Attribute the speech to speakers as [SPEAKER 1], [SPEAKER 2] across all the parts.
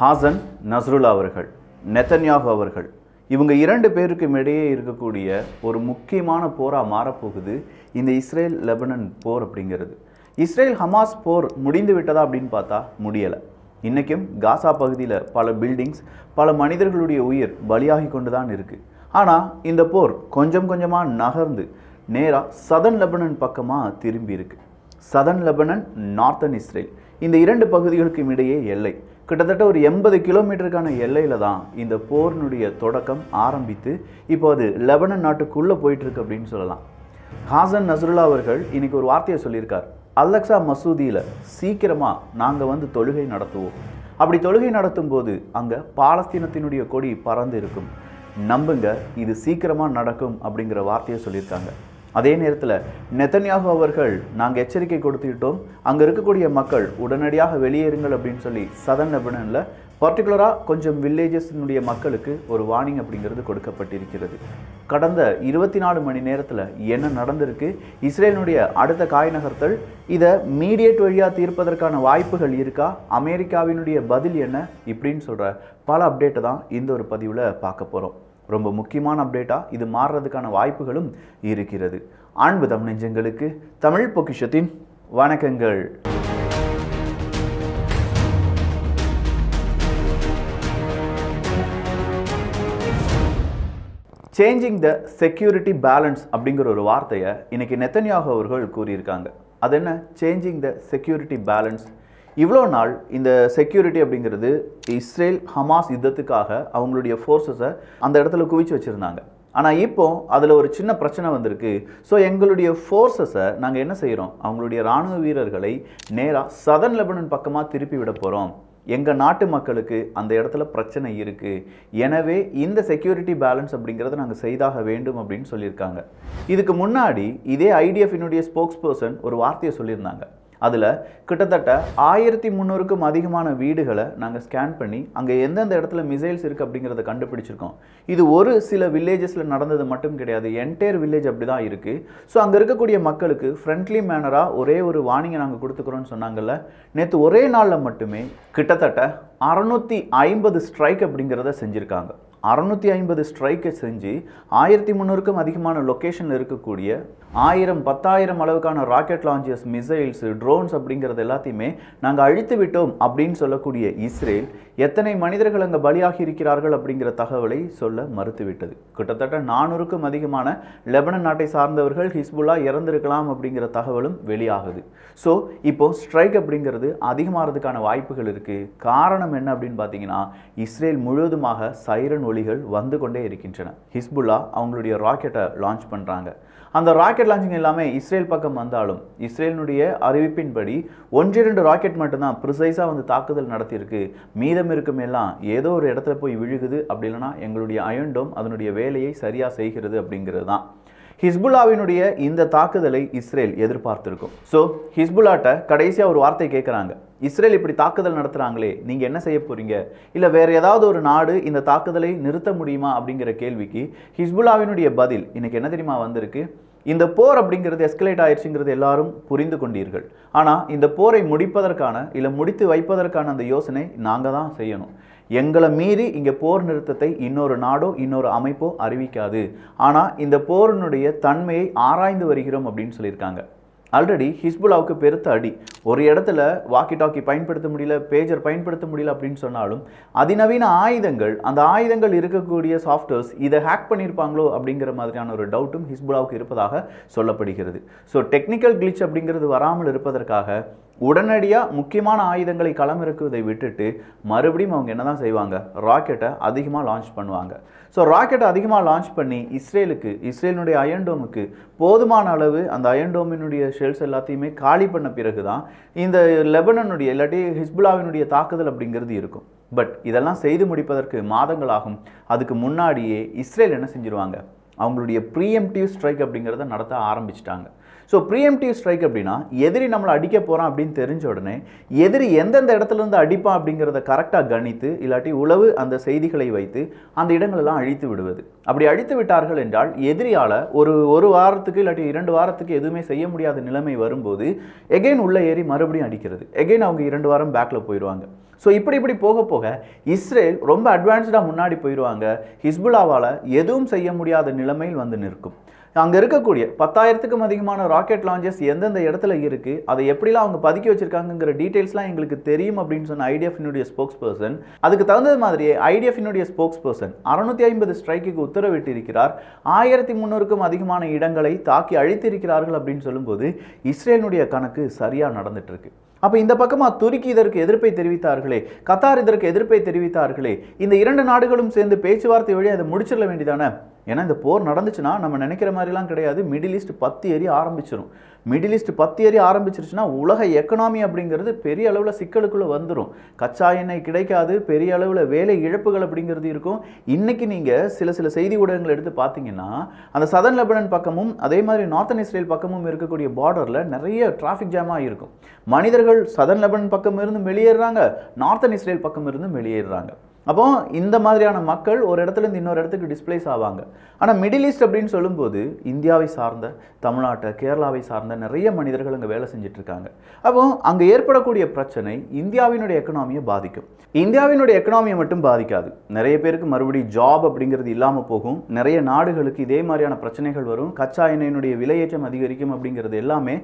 [SPEAKER 1] ஹாசன் நஸ்ருல்லா அவர்கள் நெத்தன்யாகு அவர்கள். இவங்க இரண்டு பேருக்கும் இடையே இருக்கக்கூடிய ஒரு முக்கியமான போராக மாறப்போகுது இந்த இஸ்ரேல் லெபனன் போர் அப்படிங்கிறது. இஸ்ரேல் ஹமாஸ் போர் முடிந்து விட்டதா அப்படின்னு பார்த்தா முடியலை. இன்றைக்கும் காசா பகுதியில் பல பில்டிங்ஸ் பல மனிதர்களுடைய உயிர் பலியாகி கொண்டு தான் இருக்குது ஆனால் இந்த போர் கொஞ்சம் கொஞ்சமாக நகர்ந்து நேராக சதன் லெபனன் பக்கமாக திரும்பி இருக்கு. Southern Lebanon northern Israel. இந்த இரண்டு பகுதிகளுக்கும் இடையே எல்லை. கிட்டத்தட்ட ஒரு எண்பது கிலோமீட்டருக்கான எல்லையில் தான் இந்த போரினுடைய தொடக்கம் ஆரம்பித்து இப்போ அது லெபனன் நாட்டுக்குள்ளே போயிட்டுருக்கு அப்படின்னு சொல்லலாம். ஹாசன் நஸ்ருல்லா அவர்கள் இன்றைக்கி ஒரு வார்த்தையை சொல்லியிருக்கார். அல்லக்ஸா மசூதியில் சீக்கிரமாக நாங்கள் வந்து தொழுகை நடத்துவோம். அப்படி தொழுகை நடத்தும் போது அங்கே பாலஸ்தீனத்தினுடைய கொடி பறந்து இருக்கும். நம்புங்க இது சீக்கிரமாக நடக்கும் அப்படிங்கிற வார்த்தையை சொல்லியிருக்காங்க. அதே நேரத்தில் நெத்தன்யாகு அவர்கள் நாங்கள் எச்சரிக்கை கொடுத்துக்கிட்டோம். அங்கே இருக்கக்கூடிய மக்கள் உடனடியாக வெளியேறுங்கள் அப்படின்னு சொல்லி சதன் லெபனனில் பர்டிகுலராக கொஞ்சம் வில்லேஜஸ்னுடைய மக்களுக்கு ஒரு வார்னிங் அப்படிங்கிறது கொடுக்கப்பட்டிருக்கிறது. கடந்த இருபத்தி நாலு மணி நேரத்தில் என்ன நடந்திருக்கு? இஸ்ரேலினுடைய அடுத்த காய் நகர்த்தல் இதை மீடியேட் வழியாக தீர்ப்பதற்கான வாய்ப்புகள் இருக்கா? அமெரிக்காவினுடைய பதில் என்ன? இப்படின்னு சொல்கிற பல அப்டேட்டை தான் இந்த ஒரு பதிவில் பார்க்க போகிறோம் ரொம்ப முக்கியமான அப்டேட்டாக இது மாறுறதுக்கான வாய்ப்புகளும் இருக்கிறது. அன்பு தமிழ் நெஞ்சங்களுக்கு தமிழ் பொக்கிஷத்தின் வணக்கங்கள். சேஞ்சிங் த செக்யூரிட்டி பேலன்ஸ் அப்படிங்கிற ஒரு வார்த்தையை இன்றைக்கி நெத்தன்யாகு அவர்கள் கூறியிருக்காங்க. அது என்ன? சேஞ்சிங் த செக்யூரிட்டி பேலன்ஸ் இவ்வளோ நாள் இந்த செக்யூரிட்டி அப்படிங்கிறது இஸ்ரேல் ஹமாஸ் யுத்தத்துக்காக அவங்களுடைய ஃபோர்ஸஸை அந்த இடத்துல குவிச்சு வச்சுருந்தாங்க. ஆனால் இப்போ அதில் ஒரு சின்ன பிரச்சனை வந்திருக்கு. ஸோ எங்களுடைய ஃபோர்ஸஸை நாங்கள் என்ன செய்கிறோம் அவங்களுடைய இராணுவ வீரர்களை நேராக சதன் லெபனன் பக்கமாக திருப்பி விட போகிறோம் எங்கள் நாட்டு மக்களுக்கு அந்த இடத்துல பிரச்சனை இருக்குது எனவே இந்த செக்யூரிட்டி பேலன்ஸ் அப்படிங்கிறத நாங்கள் செய்தாக வேண்டும் அப்படின்னு சொல்லியிருக்காங்க. இதுக்கு முன்னாடி இதே ஐடிஎஃபினுடைய ஸ்போக்ஸ் பர்சன் ஒரு வார்த்தையை சொல்லியிருந்தாங்க. அதில் கிட்டத்தட்ட ஆயிரத்தி முந்நூறுக்கும் அதிகமான வீடுகளை நாங்கள் ஸ்கேன் பண்ணி அங்கே எந்தெந்த இடத்துல மிசைல்ஸ் இருக்குது அப்படிங்கிறத கண்டுபிடிச்சிருக்கோம். இது ஒரு சில வில்லேஜஸில் நடந்தது மட்டும் கிடையாது. என்டையர் வில்லேஜ் அப்படி தான் இருக்குது ஸோ அங்கே இருக்கக்கூடிய மக்களுக்கு ஃப்ரெண்ட்லி மேனராக ஒரே ஒரு வார்னிங்கை நாங்கள் கொடுத்துக்கிறோன்னு சொன்னாங்கல்ல நேற்று ஒரே நாளில் மட்டுமே கிட்டத்தட்ட அறநூற்றி ஐம்பது ஸ்ட்ரைக் அப்படிங்கிறத செஞ்சுருக்காங்க. அறநூற்றி ஐம்பது ஸ்ட்ரைக்கை செஞ்சு ஆயிரத்தி முந்நூறுக்கும் அதிகமான லொக்கேஷனில் இருக்கக்கூடிய ஆயிரம் பத்தாயிரம் அளவுக்கான ராக்கெட் லான்ச்சஸ் மிசைல்ஸ் ட்ரோன்ஸ் அப்படிங்கிறது எல்லாத்தையுமே நாங்கள் அழித்து விட்டோம் அப்படின்னு சொல்லக்கூடிய இஸ்ரேல் எத்தனை மனிதர்கள் அங்கே பலியாகி இருக்கிறார்கள் அப்படிங்கிற தகவலை சொல்ல மறுத்துவிட்டது. கிட்டத்தட்ட நானூறுக்கும் அதிகமான லெபனன் நாட்டை சார்ந்தவர்கள் ஹிஸ்புல்லா இறந்திருக்கலாம் அப்படிங்கிற தகவலும் வெளியாகுது. ஸோ இப்போ ஸ்ட்ரைக் அப்படிங்கிறது அதிகமாகிறதுக்கான வாய்ப்புகள் இருக்குது காரணம் என்ன அப்படின்னு பார்த்தீங்கன்னா இஸ்ரேல் முழுவதுமாக சைரன் ஒளிகள் வந்து கொண்டே இருக்கின்றன. ஹிஸ்புல்லா அவங்களுடைய ராக்கெட்டை லான்ச் பண்ணுறாங்க அந்த ராக்கெட் ராக்கெட் லான்ச்சிங் எல்லாமே இஸ்ரேல் பக்கம் வந்தாலும் இஸ்ரேலினுடைய அறிவிப்பின்படி ஒன்றிரண்டு ராக்கெட் மட்டும்தான் ப்ரிசைஸாக வந்து தாக்குதல் நடத்தியிருக்கு. மீதம் இருக்கும் எல்லாம் ஏதோ ஒரு இடத்துல போய் விழுகுது அப்படி இல்லைன்னா எங்களுடைய அயன்டோம் அதனுடைய வேலையை சரியாக செய்கிறது அப்படிங்கிறது தான். ஹிஸ்புல்லாவினுடைய இந்த தாக்குதலை இஸ்ரேல் எதிர்பார்த்திருக்கும். ஸோ ஹிஸ்புல்லாட்ட கடைசியாக ஒரு வார்த்தை கேட்குறாங்க இஸ்ரேல் இப்படி தாக்குதல் நடத்துகிறாங்களே நீங்கள் என்ன செய்ய போகிறீங்க இல்லை வேறு ஏதாவது ஒரு நாடு இந்த தாக்குதலை நிறுத்த முடியுமா அப்படிங்கிற கேள்விக்கு ஹிஸ்புல்லாவினுடைய பதில் இன்னைக்கு என்ன தெரியுமா வந்திருக்கு? இந்த போர் அப்படிங்கிறது எஸ்கலேட் ஆயிடுச்சுங்கிறது எல்லாரும் புரிந்து கொண்டீர்கள். ஆனால் இந்த போரை முடிப்பதற்கான இல்லை முடித்து வைப்பதற்கான அந்த யோசனை நாங்கள் தான் செய்யணும். எங்களை மீறி இங்கே போர் நிறுத்தத்தை இன்னொரு நாடோ இன்னொரு அமைப்போ அறிவிக்காது. ஆனால் இந்த போரினுடைய தன்மையை ஆராய்ந்து வருகிறோம் அப்படின்னு சொல்லியிருக்காங்க. ஆல்ரெடி ஹிஸ்புல்லாவுக்கு பெருத்த அடி. ஒரு இடத்துல வாக்கி டாக்கி பயன்படுத்த முடியல பேஜர் பயன்படுத்த முடியல அப்படின்னு சொன்னாலும் அதிநவீன ஆயுதங்கள் அந்த ஆயுதங்கள் இருக்கக்கூடிய சாஃப்ட்வேர்ஸ் இதை ஹேக் பண்ணியிருப்பாங்களோ அப்படிங்கிற மாதிரியான ஒரு டவுட்டும் ஹிஸ்புல்லாவுக்கு இருப்பதாக சொல்லப்படுகிறது. ஸோ டெக்னிக்கல் கிளிச் அப்படிங்கிறது வராமல் இருப்பதற்காக உடனடியாக முக்கியமான ஆயுதங்களை களமிறக்குவதை விட்டுட்டு மறுபடியும் அவங்க என்ன தான் செய்வாங்க? ராக்கெட்டை அதிகமாக லான்ச் பண்ணுவாங்க. ஸோ ராக்கெட்டை அதிகமாக லான்ச் பண்ணி இஸ்ரேலுக்கு இஸ்ரேலினுடைய அயன்டோமுக்கு போதுமான அளவு அந்த அயன்டோமினுடைய ஷெல்ஸ் எல்லாத்தையுமே காலி பண்ண பிறகு தான் இந்த லெபனனுடைய இல்லாட்டி ஹிஸ்புல்லாவினுடைய தாக்குதல் அப்படிங்கிறது இருக்கும். பட் இதெல்லாம் செய்து முடிப்பதற்கு மாதங்கள் ஆகும் அதுக்கு முன்னாடியே இஸ்ரேல் என்ன செஞ்சிருவாங்க? அவங்களுடைய ப்ரீஎம்டிவ் ஸ்ட்ரைக் அப்படிங்கிறத நடத்த ஆரம்பிச்சிட்டாங்க. ஸோ ப்ரீஎம்டிவ் ஸ்ட்ரைக் அப்படின்னா எதிரி நம்மளை அடிக்க போகிறான் அப்படின்னு தெரிஞ்ச உடனே எதிரி எந்தெந்த இடத்துலேருந்து அடிப்பான் அப்படிங்கிறத கரெக்டாக கணித்து இல்லாட்டி உளவு அந்த செய்திகளை வைத்து அந்த இடங்களெல்லாம் அழித்து விடுவது. அப்படி அழித்து விட்டார்கள் என்றால் எதிரியால் ஒரு ஒரு வாரத்துக்கு இல்லாட்டி இரண்டு வாரத்துக்கு எதுவுமே செய்ய முடியாத நிலைமை வரும்போது எகெயின் உள்ளே ஏறி மறுபடியும் அடிக்கிறது. எகெயின் அவங்க இரண்டு வாரம் பேக்கில் போயிடுவாங்க. ஸோ இப்படி இப்படி போக போக இஸ்ரேல் ரொம்ப அட்வான்ஸ்டாக முன்னாடி போயிடுவாங்க ஹிஸ்புல்லாவால் எதுவும் செய்ய முடியாத நிலைமையில் வந்து நிற்கும். அங்கே இருக்கக்கூடிய பத்தாயிரத்துக்கும் அதிகமான ராக்கெட் லான்ச்சஸ் எந்தெந்த இடத்துல இருக்குது அதை எப்படிலாம் அவங்க பதுக்கி வச்சுருக்காங்கங்கிற டீட்டெயில்ஸ்லாம் எங்களுக்கு தெரியும் அப்படின்னு சொன்ன ஐடிஎஃபினுடைய ஸ்போக்ஸ் பர்சன் அதுக்கு தகுந்தது மாதிரியே ஐடிஎஃபினுடைய ஸ்போக்ஸ் பர்சன் அறுநூத்தி ஐம்பது ஸ்ட்ரைக்குக்கு உத்தரவிட்டிருக்கிறார். ஆயிரத்தி முந்நூறுக்கும் அதிகமான இடங்களை தாக்கி அழித்திருக்கிறார்கள் அப்படின்னு சொல்லும்போது இஸ்ரேலினுடைய கணக்கு சரியாக நடந்துட்டு இருக்கு. அப்போ இந்த பக்கமாக துருக்கி இதற்கு எதிர்ப்பை தெரிவித்தார்களே கத்தார் இதற்கு எதிர்ப்பை தெரிவித்தார்களே. இந்த இரண்டு நாடுகளும் சேர்ந்து பேச்சுவார்த்தை வழி அதை முடிச்சிடல வேண்டியதானே? ஏன்னா இந்த போர் நடந்துச்சுன்னா நம்ம நினைக்கிற மாதிரிலாம் கிடையாது. மிடில் ஈஸ்ட் பத்து ஏறி ஆரம்பிச்சிடும் மிடில் ஈஸ்ட் பத்து ஏறி ஆரம்பிச்சிருச்சுன்னா உலக எக்கனாமி அப்படிங்கிறது பெரிய அளவில் சிக்கலுக்குள்ளே வந்துடும் கச்சா எண்ணெய் கிடைக்காது பெரிய அளவில் வேலை இழப்புகள் அப்படிங்கிறது இருக்கும். இன்றைக்கி நீங்கள் சில சில செய்தி ஊடகங்கள் எடுத்து பார்த்தீங்கன்னா அந்த சதன் லெபனன் பக்கமும் அதே மாதிரி நார்த்தன் இஸ்ரேல் பக்கமும் இருக்கக்கூடிய பார்டரில் நிறைய டிராஃபிக் ஜாமாக இருக்கும் மனிதர்கள் சதன் லெபனன் பக்கம் இருந்து வெளியேறுறாங்க நார்த்தன் இஸ்ரேல் பக்கம் இருந்து வெளியேறுறாங்க. அப்போ இந்த மாதிரியான மக்கள் ஒரு இடத்துல இருந்து இன்னொரு இடத்துக்கு டிஸ்பிளேஸ் ஆவாங்க. ஆனால் மிடில் ஈஸ்ட் அப்படின்னு சொல்லும்போது இந்தியாவை சார்ந்த தமிழ்நாட்டை கேரளாவை சார்ந்த நிறைய மனிதர்கள் அங்கே வேலை செஞ்சுட்டு இருக்காங்க அப்போ அங்கே ஏற்படக்கூடிய பிரச்சனை இந்தியாவினுடைய எக்கனாமியை பாதிக்கும். இந்தியாவினுடைய எக்கனாமியை மட்டும் பாதிக்காது. நிறைய பேருக்கு மறுபடியும் ஜாப் அப்படிங்கிறது இல்லாமல் போகும். நிறைய நாடுகளுக்கு இதே மாதிரியான பிரச்சனைகள் வரும். கச்சா எண்ணெயினுடைய விலையேற்றம் அதிகரிக்கும் அப்படிங்கிறது எல்லாமே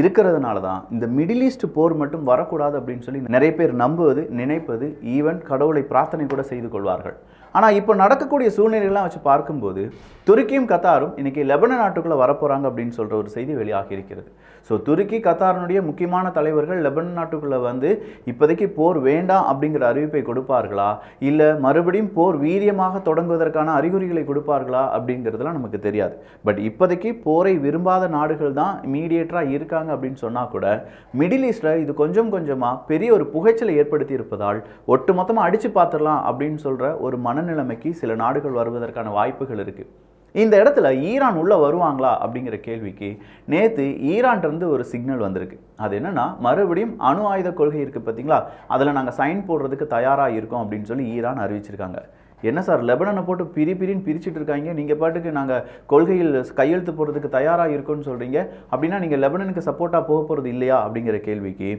[SPEAKER 1] இருக்கிறதுனால தான் இந்த மிடில் ஈஸ்ட் போர் மட்டும் வரக்கூடாது அப்படின்னு சொல்லி நிறைய பேர் நம்புவது நினைப்பது ஈவன் கடவுளை பிரார்த்தனை கூட செய்து கொள்வார்கள். ஆனால் இப்போ நடக்கக்கூடிய சூழ்நிலைகள்லாம் வச்சு பார்க்கும்போது துருக்கியும் கத்தாரும் இன்றைக்கி லெபனன் நாட்டுக்குள்ளே வரப்போகிறாங்க அப்படின்னு சொல்கிற ஒரு செய்தி வெளியாகி இருக்கிறது ஸோ துருக்கி கத்தாரினுடைய முக்கியமான தலைவர்கள் லெபனன் நாட்டுக்குள்ளே வந்து இப்போதைக்கு போர் வேண்டாம் அப்படிங்கிற அறிவிப்பை கொடுப்பார்களா? இல்லை மறுபடியும் போர் வீரியமாக தொடங்குவதற்கான அறிகுறிகளை கொடுப்பார்களா? அப்படிங்கிறதுலாம் நமக்கு தெரியாது. பட் இப்போதைக்கு போரை விரும்பாத நாடுகள் தான் மீடியேட்டராக இருக்காங்க அப்படின்னு சொன்னால் கூட மிடில் ஈஸ்டில் இது கொஞ்சம் கொஞ்சமாக பெரிய ஒரு புகைச்சலை ஏற்படுத்தி இருப்பதால் ஒட்டுமொத்தமாக அடித்து பார்த்துடலாம் அப்படின்னு சொல்கிற ஒரு மன மனநிலைமைக்கு சில நாடுகள் வருவதற்கான வாய்ப்புகள் இருக்குது இந்த இடத்துல ஈரான் உள்ளே வருவாங்களா அப்படிங்கிற கேள்விக்கு நேற்று ஈரான்லேருந்து ஒரு சிக்னல் வந்திருக்கு. அது என்னன்னா மறுபடியும் அணு ஆயுத கொள்கை இருக்குது பார்த்தீங்களா அதில் நாங்கள் சைன் போடுறதுக்கு தயாராக இருக்கோம் அப்படின்னு சொல்லி ஈரான் அறிவிச்சிருக்காங்க. என்ன சார் லெபனனை போட்டு பிரி பிரின்னு பிரிச்சுட்டு இருக்காங்க? நீங்கள் பாட்டுக்கு நாங்கள் கொள்கையில் கையெழுத்து போடுறதுக்கு தயாராக இருக்கோன்னு சொல்கிறீங்க அப்படின்னா நீங்கள் லெபனனுக்கு சப்போர்ட்டாக போக போகிறது இல்லையா அப்படிங்கிற கேள்விக்கு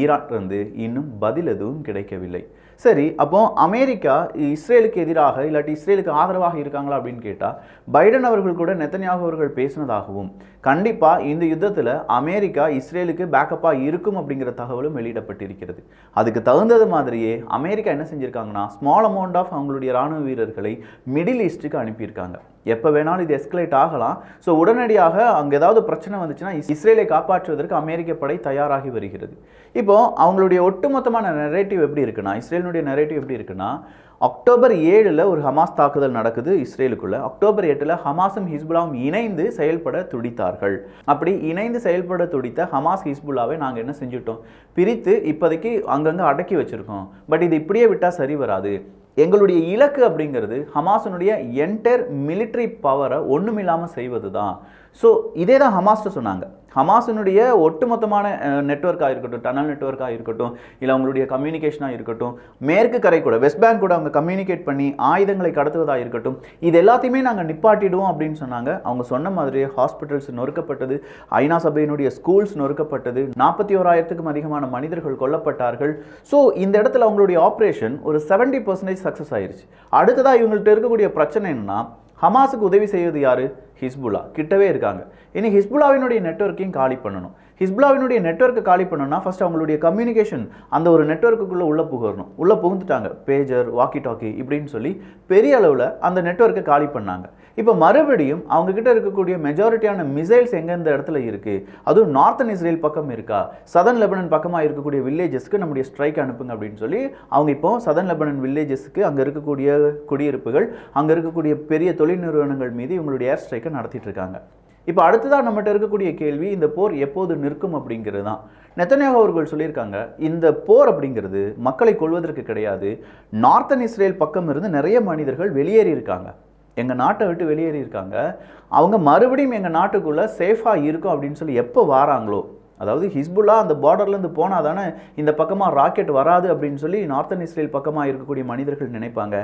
[SPEAKER 1] ஈரான்லேருந்து இன்னும் பதில் எதுவும் கிடைக்கவில்லை. சரி அப்போ அமெரிக்கா இஸ்ரேலுக்கு எதிராக இல்லாட்டி இஸ்ரேலுக்கு ஆதரவாக இருக்காங்களா அப்படின்னு கேட்டால் பைடன் அவர்கள் கூட நெத்தன்யாக அவர்கள் பேசினதாகவும் கண்டிப்பாக இந்த யுத்தத்தில் அமெரிக்கா இஸ்ரேலுக்கு பேக்கப்பாக இருக்கும் அப்படிங்கிற தகவலும் வெளியிடப்பட்டிருக்கிறது. அதுக்கு தகுந்தது மாதிரியே அமெரிக்கா என்ன செஞ்சுருக்காங்கன்னா ஸ்மால் அமௌண்ட் ஆஃப் அவங்களுடைய ராணுவ வீரர்களை மிடில் ஈஸ்ட்டுக்கு அனுப்பியிருக்காங்க. எப்போ வேணாலும் இது எஸ்கலேட் ஆகலாம். ஸோ உடனடியாக அங்கே ஏதாவது பிரச்சனை வந்துச்சுன்னா இஸ்- இஸ்ரேலை காப்பாற்றுவதற்கு அமெரிக்க படை தயாராகி வருகிறது. இப்போ அவங்களுடைய ஒட்டுமொத்தமான நெரேட்டிவ் எப்படி இருக்குன்னா இஸ்ரேலினுடைய நெரேட்டிவ் எப்படி இருக்குன்னா அக்டோபர் ஏழில் ஒரு ஹமாஸ் தாக்குதல் நடக்குது இஸ்ரேலுக்குள்ள. அக்டோபர் எட்டில் ஹமாஸும் ஹிஸ்புல்லாவும் இணைந்து செயல்பட துடித்தார்கள். அப்படி இணைந்து செயல்பட துடித்த ஹமாஸ் ஹிஸ்புல்லாவை நாங்கள் என்ன செஞ்சுட்டோம்? பிரித்து இப்போதைக்கு அங்கங்கே அடக்கி வச்சுருக்கோம். பட் இது இப்படியே விட்டால் சரி வராது. எங்களுடைய இலக்கு அப்படிங்கிறது ஹமாசனுடைய என்டையர் மிலிட்ரி பவரை ஒன்றுமில்லாமல் செய்வது தான் ஸோ இதே தான் ஹமாஸ்ட்டு சொன்னாங்க. ஹமாஸினுடைய ஒட்டுமொத்தமான நெட்ஒர்க்காக இருக்கட்டும் டனல் நெட்ஒர்க்காக இருக்கட்டும் இல்லை அவங்களுடைய கம்யூனிகேஷனாக இருக்கட்டும் மேற்கு கரை கூட வெஸ்ட் பேங்க் கூட அவங்க கம்யூனிகேட் பண்ணி ஆயுதங்களை கடத்துவதாக இருக்கட்டும் இது எல்லாத்தையுமே நாங்கள் நிப்பாட்டிடுவோம் அப்படின்னு சொன்னாங்க. அவங்க சொன்ன மாதிரியே ஹாஸ்பிட்டல்ஸ் நொறுக்கப்பட்டது ஐநா சபையினுடைய ஸ்கூல்ஸ் நொறுக்கப்பட்டது நாற்பத்தி ஓராயிரத்துக்கும் அதிகமான மனிதர்கள் கொல்லப்பட்டார்கள். ஸோ இந்த இடத்துல அவங்களுடைய ஆப்ரேஷன் ஒரு செவன்டி பர்சன்டேஜ் சக்ஸஸ் ஆயிடுச்சு அடுத்ததாக இவங்கள்ட்ட இருக்கக்கூடிய பிரச்சனை என்னன்னா ஹமாஸுக்கு உதவி செய்வது யாரு? ஹிஸ்புல்லா. கிட்டவே இருக்காங்க. இனி ஹிஸ்புல்லாவினுடைய நெட்வொர்க்கையும் காலி பண்ணணும். ஹிஸ்புல்லாவினுடைய நெட்வொர்க்கை காலி பண்ணணும்னா ஃபர்ஸ்ட் அவங்களுடைய கம்யூனிகேஷன் அந்த ஒரு நெட்ஒர்க்குள்ளே உள்ளே புகரணும். உள்ளே புகுந்துட்டாங்க. பேஜர் வாக்கி டாக்கி இப்படின்னு சொல்லி பெரிய அளவில் அந்த நெட்வொர்க்கை காலி பண்ணாங்க. இப்போ மறுபடியும் அவங்க கிட்ட இருக்கக்கூடிய மெஜாரிட்டியான மிசைல்ஸ் எங்கெந்த இடத்துல இருக்கு? அதுவும் நார்த்தன் இஸ்ரேல் பக்கம் இருக்கா? சதன் லெபனன் பக்கமாக இருக்கக்கூடிய வில்லேஜஸ்க்கு நம்முடைய ஸ்ட்ரைக் அனுப்புங்க அப்படின்னு சொல்லி அவங்க இப்போ சதன் லெபனன் வில்லேஜஸ்க்கு அங்கே இருக்கக்கூடிய குடியிருப்புகள் அங்கே இருக்கக்கூடிய பெரிய தொழில் நிறுவனங்கள் மீது இவங்களுடைய ஏர் ஸ்ட்ரைக்கை நடத்திட்டு இருக்காங்க. இப்போ அடுத்ததாக நம்மகிட்ட இருக்கக்கூடிய கேள்வி இந்த போர் எப்போது நிற்கும் அப்படிங்கிறது தான். நெத்தனியாக அவர்கள் சொல்லியிருக்காங்க இந்த போர் அப்படிங்கிறது மக்களை கொள்வதற்கு கிடையாது. நார்த்தன் இஸ்ரேல் பக்கம் இருந்து நிறைய மனிதர்கள் வெளியேறி இருக்காங்க எங்கள் நாட்டை விட்டு வெளியேறி இருக்காங்க. அவங்க மறுபடியும் எங்கள் நாட்டுக்குள்ளே சேஃபாக இருக்கும் அப்படின்னு சொல்லி எப்போ வாராங்களோ? அதாவது ஹிஸ்புல்லா அந்த பார்டர்லேருந்து போனால் தானே இந்த பக்கமாக ராக்கெட் வராது அப்படின்னு சொல்லி நார்த்தன் இஸ்ரேல் பக்கமாக இருக்கக்கூடிய மனிதர்கள் நினைப்பாங்க.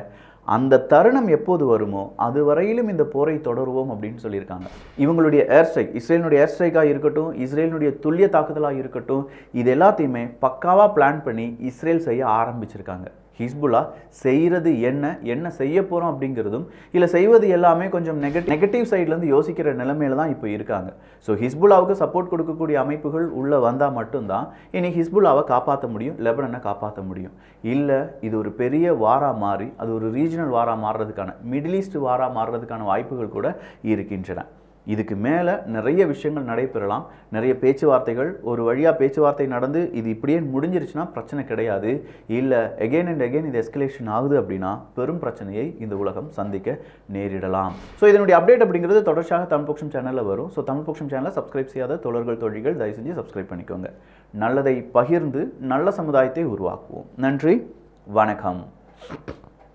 [SPEAKER 1] அந்த தருணம் எப்போது வருமோ அது வரையிலும் இந்த போரை தொடருவோம் அப்படின்னு சொல்லியிருக்காங்க. இவங்களுடைய ஏர் ஸ்ட்ரைக் இஸ்ரேலினுடைய ஏர் ஸ்ட்ரைக்காக இருக்கட்டும் இஸ்ரேலினுடைய துல்லிய தாக்குதலாக இருக்கட்டும் இது எல்லாத்தையுமே பக்காவாக பிளான் பண்ணி இஸ்ரேல் செய்ய ஆரம்பிச்சிருக்காங்க. ஹிஸ்புல்லா செய்கிறது என்ன என்ன செய்ய போகிறோம் அப்படிங்கிறதும் இல்லை செய்வது எல்லாமே கொஞ்சம் நெகட்டிவ் நெகட்டிவ் சைட்லேருந்து யோசிக்கிற நிலைமையில தான் இப்போ இருக்காங்க. ஸோ ஹிஸ்புல்லாவுக்கு சப்போர்ட் கொடுக்கக்கூடிய அமைப்புகள் உள்ளே வந்தால் மட்டும்தான் இனி ஹிஸ்புல்லாவை காப்பாற்ற முடியும் லெபனனை காப்பாற்ற முடியும். இல்லை இது ஒரு பெரிய வாரா மாறி அது ஒரு ரீஜனல் வாரா மாறுறதுக்கான மிடில் ஈஸ்ட் வாரா மாறுறதுக்கான வாய்ப்புகள் கூட இருக்கின்றன. இதுக்கு மேலே நிறைய விஷயங்கள் நடைபெறலாம். நிறைய பேச்சுவார்த்தைகள் ஒரு வழியாக பேச்சுவார்த்தை நடந்து இது இப்படியே முடிஞ்சிருச்சுன்னா பிரச்சனை கிடையாது. இல்லை எகெயின் அண்ட் எகெயின் இது எஸ்கலேஷன் ஆகுது அப்படின்னா பெரும் பிரச்சனையை இந்த உலகம் சந்திக்க நேரிடலாம். ஸோ இதனுடைய அப்டேட் அப்படிங்கிறது தொடர்ச்சியாக தமிழ் பக்ஷம் சேனலில் வரும். ஸோ தமிழ் பக்ஷம் சேனலை சப்ஸ்கிரைப் செய்யாத தோழர்கள் தோழிகள் தயவு செஞ்சு சப்ஸ்கிரைப் பண்ணிக்கோங்க. நல்லதை பகிர்ந்து நல்ல சமுதாயத்தை உருவாக்குவோம். நன்றி வணக்கம்.